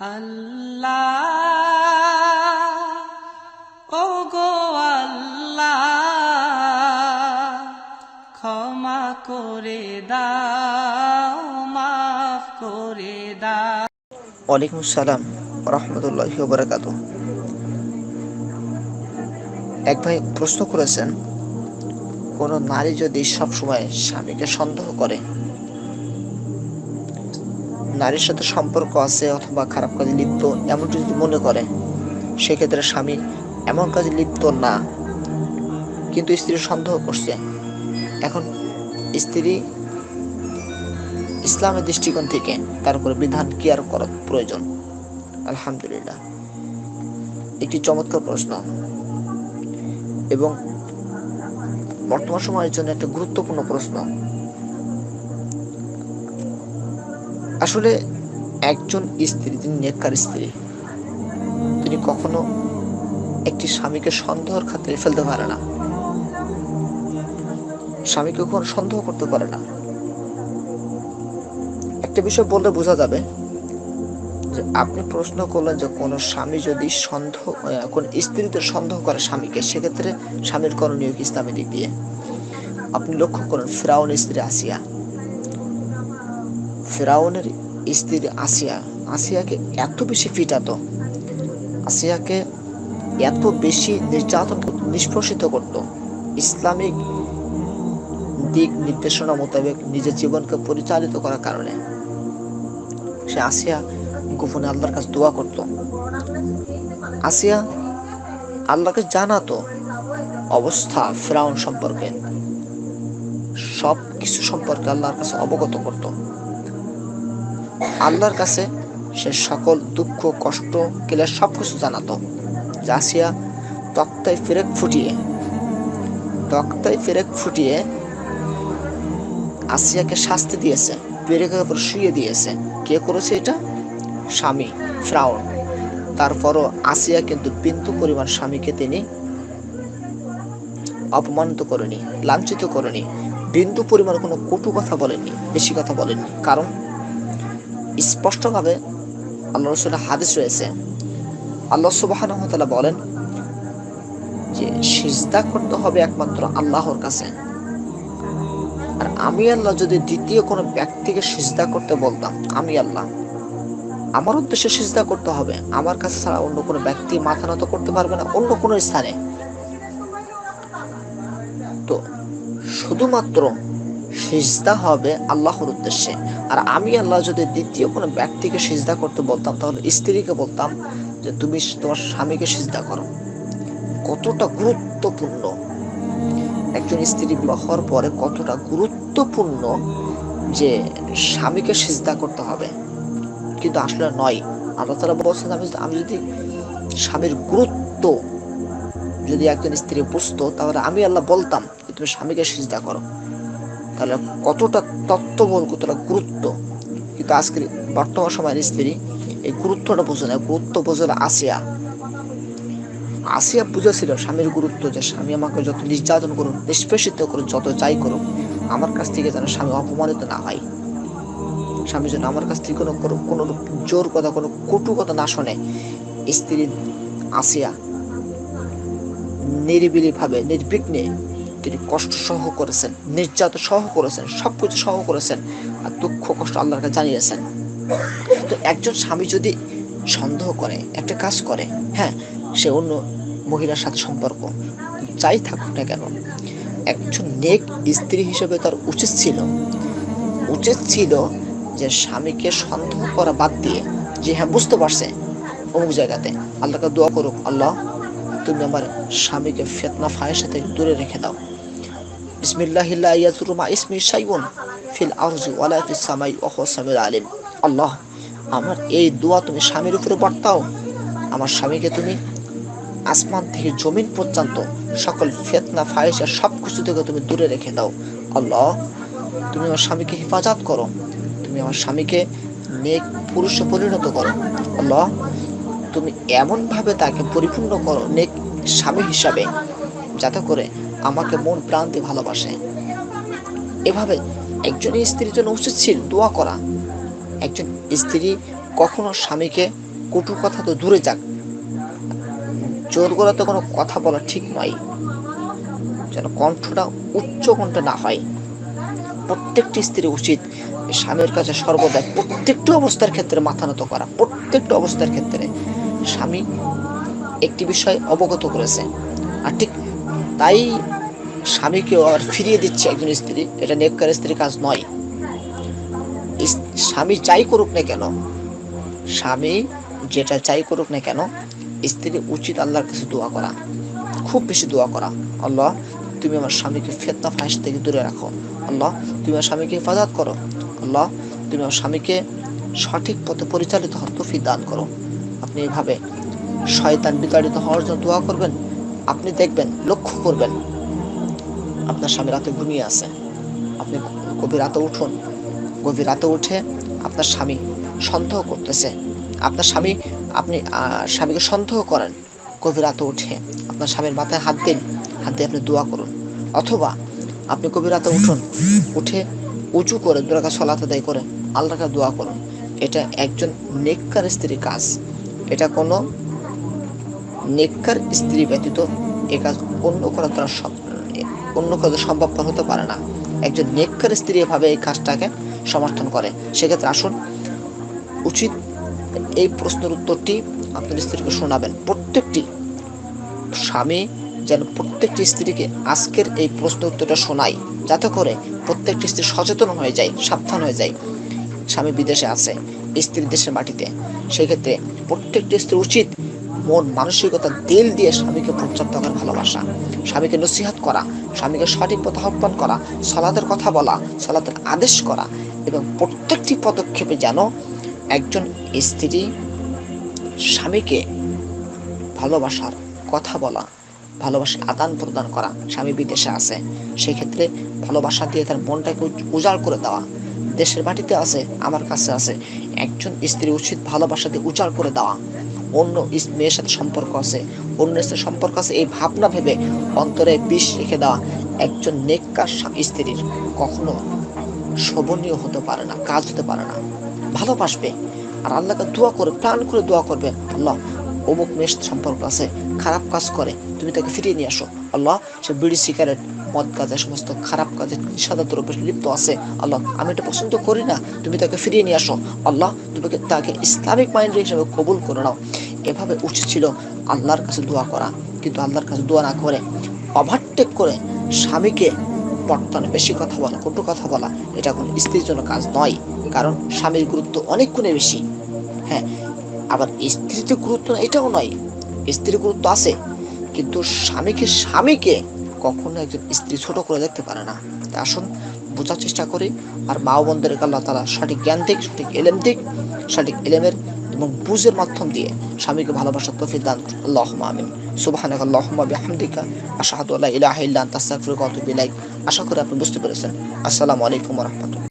আল্লাহ ও গো আল্লাহ, ক্ষমা করে দাও, মাফ করে দাও। ওয়ালাইকুম সালাম রহমতুল্লাহ বরাকাত এক ভাই প্রশ্ন করেছেন, কোনো নারী যদি সবসময় স্বামীকে সন্দেহ করে নারীর সাথে সম্পর্ক আছে অথবা খারাপ কাজে লিপ্ত, এমন যদি মনে করে, সেক্ষেত্রে স্বামী এমন কাজে লিপ্ত না। কিন্তু স্ত্রী সন্দেহ করছে। এখন স্ত্রী ইসলামের দৃষ্টিকোণ থেকে তার উপরে বিধান কি আর করা প্রয়োজন? আলহামদুলিল্লাহ। একটি চমৎকার প্রশ্ন। এবং বর্তমান সময়ের জন্য একটা গুরুত্বপূর্ণ প্রশ্ন। আসলে একজন স্ত্রী তিনি নেককার স্ত্রী, তিনি কখনো একটি স্বামীকে সন্দেহের খাতিরে ফেলতে পারে না। স্বামীকে কখনো সন্দেহ করতে পারে না। একটা বিষয় বললে বোঝা যাবে যে আপনি প্রশ্ন করলেন যে কোনো স্বামী যদি সন্দেহ কোন স্ত্রীতে সন্দেহ করে স্বামীকে, সেক্ষেত্রে স্বামীর করণীয় ইসলামের দিক দিয়ে? আপনি লক্ষ্য করুন, ফেরাউনের স্ত্রী আসিয়া ফেরাউনের স্ত্রী আসিয়া, আসিয়াকে এত বেশি ফিটাতো আসিয়াকে এত বেশি নির্যাতন নিষ্পষিত করত। ইসলামিক দিক নির্দেশনা মোতাবেক নিজের জীবনকে পরিচালিত করার কারণে সে আসিয়া গোপনে আল্লাহর কাছে দোয়া করত। আসিয়া আল্লাহকে জানাতো অবস্থা ফেরাউন সম্পর্কে সব কিছু সম্পর্কে আল্লাহর কাছে অবগত করত। আল্লাহর কাছে সে সকল দুঃখ, কষ্ট কেলার সব কিছু জানাতো। যে আসিয়া তক্তায় ফেরেক ফুটিয়ে তক্তায় ফেরেক ফুটিয়ে আসিয়াকে শাস্তি দিয়েছে, পেরেকের উপর শুয়ে দিয়েছে। কে করেছে এটা? স্বামী, ফ্রাউন। তারপরও আসিয়া কিন্তু বিন্দু পরিমাণ স্বামীকে তিনি অপমানিত করেনি, লাঞ্ছিত করেনি। বিন্দু পরিমাণ কোনো কটু কথা বলেনি বেশি কথা বলেনি কারণ স্পষ্টভাবে আল্লাহ রসুলের হাদিস রয়েছে। আল্লাহ সুবাহ বলেন যে, সিজদা করতে হবে একমাত্র আল্লাহর কাছে। আর আমি আল্লাহ যদি দ্বিতীয় কোনো ব্যক্তিকে সিজদা করতে বলতাম, আমি আল্লাহ। আমার উদ্দেশ্যে সিজদা করতে হবে। আমার কাছে ছাড়া অন্য কোনো ব্যক্তি মাথা নত করতে পারবে না, অন্য কোনো স্থানে। তো, শুধুমাত্র সিজদা হবে আল্লাহর উদ্দেশ্যে। আর আমি আল্লাহ যদি দ্বিতীয় কোনো ব্যক্তিকে সিজদা করতে বলতাম, তাহলে স্ত্রীকে বলতাম যে, তুমি তোমার স্বামীকে সিজদা করো। কতটা গুরুত্বপূর্ণ। একজন স্ত্রী বিবাহ হওয়ার পরে কতটা গুরুত্বপূর্ণ যে, স্বামীকে সিজদা করতে হবে। কিন্তু আসলে নয়। আল্লাহ তালা বলছেন, আমি আমি যদি স্বামীর গুরুত্ব যদি একজন স্ত্রী বুঝতো, তাহলে আমি আল্লাহ বলতাম যে, তুমি স্বামীকে সিজদা করো। তাহলে কতটা তত্ত্ববোধ, কতটা গুরুত্ব। কিন্তু আজকের বর্তমান সময়ের স্ত্রী এই গুরুত্বটা বোঝে না, গুরুত্ব বোঝে না আসিয়া। আসিয়া বুঝেছিল, স্বামীর গুরুত্ব যে স্বামী আমাকে যত নির্যাতন করুন নিষ্পেষিত করুন যত যাই করুক, আমার কাছ থেকে যেন স্বামী অপমানিত না হয়। স্বামী যেন আমার কাছ থেকে কোনো কোনো- জোর কথা, কোনো কটু কথা না শোনে। স্ত্রী আসিয়া নিরিবিলি ভাবে নির্বিঘ্নে তিনি কষ্ট সহ করেছেন নির্যাতন সহ করেছেন সবকিছু সহ করেছেন আর দুঃখ কষ্ট আল্লাহর কাছে জানিয়েছেন। তো একজন স্বামী যদি সন্দেহ করে, একটা কাজ করে হ্যাঁ সে অন্য মহিলার সাথে সম্পর্ক, যাই থাকুক না কেন, একজন নেক স্ত্রী হিসেবে তার উচিত ছিল। উচিত ছিল যে স্বামীকে সন্দেহ করা বাদ দিয়ে, যে হ্যাঁ বুঝতে পারছে অমুক জায়গাতে আল্লাহকে দোয়া করুক, আল্লাহ, তুমি আমার স্বামীকে ফেতনা ফায়ের সাথে দূরে রেখে দাও। বিসমিল্লাহিল্লাহ ইয়াজুরুমা ইসমি শাইউন ফিল আরজি ওয়ালা ফিস সামাই ওয়া হুয়া সামিউল আলিম। আল্লাহ, আমার এই দোয়া তুমি স্বামীর উপরে বর্তাও। আমার স্বামীকে তুমি আসমান থেকে জমিন পর্যন্ত সকল ফেতনা ফায়েসা সব কিছু থেকে তুমি দূরে রেখে দাও। আল্লাহ, তুমি আমার স্বামীকে হেফাজত করো। তুমি আমার স্বামীকে নেক পুরুষে পরিণত করো। আল্লাহ, তুমি এমনভাবে তাকে পরিপূর্ণ করো নেক স্বামী হিসাবে, যাতে করে আমাকে মন প্রাণ দিয়ে ভালোবাসে। এভাবে একজন স্ত্রীর জন্য উচিত ছিল দোয়া করা। একজন স্ত্রী কখনো স্বামীকে কটু কথা তো দূরে যাক। জোর করে তো কোনো কথা বলা ঠিক নয়। যেন কণ্ঠটা উচ্চ কণ্ঠে না হয়। প্রত্যেকটি স্ত্রী উচিত স্বামীর কাছে সর্বদা প্রত্যেকটি অবস্থার ক্ষেত্রে মাথা নত করা। প্রত্যেকটি অবস্থার ক্ষেত্রে স্বামী একটি বিষয় অবগত করেছে। আর ঠিক তাই স্বামীকে আর ফিরিয়ে দিচ্ছে একজন স্ত্রী। এটা নেককার স্ত্রীর কাজ নয়। স্বামী যাই করুক না কেন, স্বামী যেটা চাই করুক না কেন, স্ত্রী উচিত আল্লাহর কাছে দোয়া করা। খুব বেশি দোয়া করা। আল্লাহ, তুমি আমার স্বামীকে ফেতনা ফাঁস থেকে দূরে রাখো। আল্লাহ, তুমি আমার স্বামীকে হেফাজত করো। আল্লাহ, তুমি আমার স্বামীকে সঠিক পথে পরিচালিত হওয়ার তৌফিক দান করো। আপনি এভাবে শয়তান বিতাড়িত হওয়ার জন্য দোয়া করবেন? আপনি দেখবেন, লক্ষ্য করবেন। আপনার স্বামী রাতে ঘুমিয়ে আছে। আপনি গভীর রাতে উঠুন। গভীর রাতে উঠে আপনার স্বামী সন্দেহ করতেছে। আপনার স্বামী, আপনি স্বামীকে সন্দেহ করেন। গভীর রাতে উঠে আপনার স্বামীর মাথায় হাত দিন। হাত দিয়ে আপনি দোয়া করুন। অথবা আপনি গভীর রাতে উঠুন। উঠে উঁচু করে দুরাকা সলাতে দেয় করে আল্লাহকে দোয়া করুন। এটা একজন নেককার স্ত্রীর কাজ। এটা কোনো নেককার স্ত্রী ব্যতীত এ কাজ অন্য করা তারা অন্য কাজে সম্ভবপর হতে পারে না। একজন নেককার স্ত্রী এভাবে এই কাজটাকে সমর্থন করে। সেক্ষেত্রে আসুন, উচিত এই প্রশ্নের উত্তরটি আপনার স্ত্রীকে শোনাবেন। প্রত্যেকটি স্বামী যেন প্রত্যেকটি স্ত্রীকে আজকের এই প্রশ্ন উত্তরটা শোনায়, যাতে করে প্রত্যেকটি স্ত্রী সচেতন হয়ে যায়, সাবধান হয়ে যায়। স্বামী বিদেশে আছে, স্ত্রী দেশের মাটিতে। সেক্ষেত্রে প্রত্যেকটি স্ত্রী উচিত মন, মানসিকতা, দিল দিয়ে স্বামীকে পর্যাপ্ত করে ভালোবাসা। স্বামীকে নসিহাত করা, স্বামীকে সঠিক পথ আহ্বান করা সলাদের কথা বলা সলাদের আদেশ করা এবং প্রত্যেকটি পদক্ষেপে যেন একজন স্ত্রী স্বামীকে ভালোবাসার কথা বলা ভালোবাসার আদান প্রদান করা স্বামী বিদেশে আছে। সেক্ষেত্রে ভালোবাসা দিয়ে তার মনটাকে উজাড় করে দেওয়া। দেশের মাটিতে আছে, আমার কাছে আছে। একজন স্ত্রী উচিত ভালোবাসা দিয়ে উজাড় করে দেওয়া। অন্য মেয়ের সাথে সম্পর্ক আছে। অন্য সাথে সম্পর্ক আছে, এই ভাবনা ভেবে অন্তরে বিষ রেখে দেওয়া একজন নেককার স্ত্রীর কখনো শোভনীয় হতে পারে না, কাজ হতে পারে না। ভালোবাসবে আর আল্লাহকে দোয়া করে, প্রাণ করে দোয়া করবে, আল্লাহ অমুক মেয়ের সম্পর্ক আছে, খারাপ কাজ করে, তুমি তাকে ফিরিয়ে নিয়ে আসো। আল্লাহ সে বিড়ি সিগারেট মদ কাজে, সমস্ত খারাপ কাজে সাদা দ্রব্যে লিপ্ত আছে। আল্লাহ, আমি এটা পছন্দ করি না। তুমি তাকে ফিরিয়ে নিয়ে আসো। আল্লাহ তুমি তাকে ইসলামিক মাইন্ড হিসেবে কবুল করে নাও। এভাবে উচিত ছিল আল্লাহর কাছে দোয়া করা। কিন্তু আল্লাহর কাছে দোয়া না করে ওভারটেক করে স্বামীকে বর্তমানে বেশি কথা বলা, কটু কথা বলা, এটা কোনো স্ত্রীর জন্য কাজ নয়। কারণ স্বামীর গুরুত্ব অনেক গুণে বেশি। হ্যাঁ আবার স্ত্রীতে গুরুত্ব এটাও নয়। স্ত্রীর গুরুত্ব আছে। কিন্তু স্বামীকে স্বামীকে কখনো একজন স্ত্রী ছোট করে দেখতে পারে না। আসুন, বোঝার চেষ্টা করি আর মা বোনদেরকে আল্লাহ তালা সঠিক জ্ঞান দিক, সঠিক এলেম দিক, সঠিক এলেমের এবং বুঝের মাধ্যম দিয়ে স্বামীকে ভালোবাসার তৌফিক দান আল্লাহ আমিন। সুবহানাকা আল্লাহুম্মা বিহামদিকা। আশাহাদ আল্লাহ ইলাহ ইল্লান ওয়া আতুবু আশা করি আপনি বুঝতে পেরেছেন। আসসালামু আলাইকুম ওয়া রাহমাতুল্লাহ।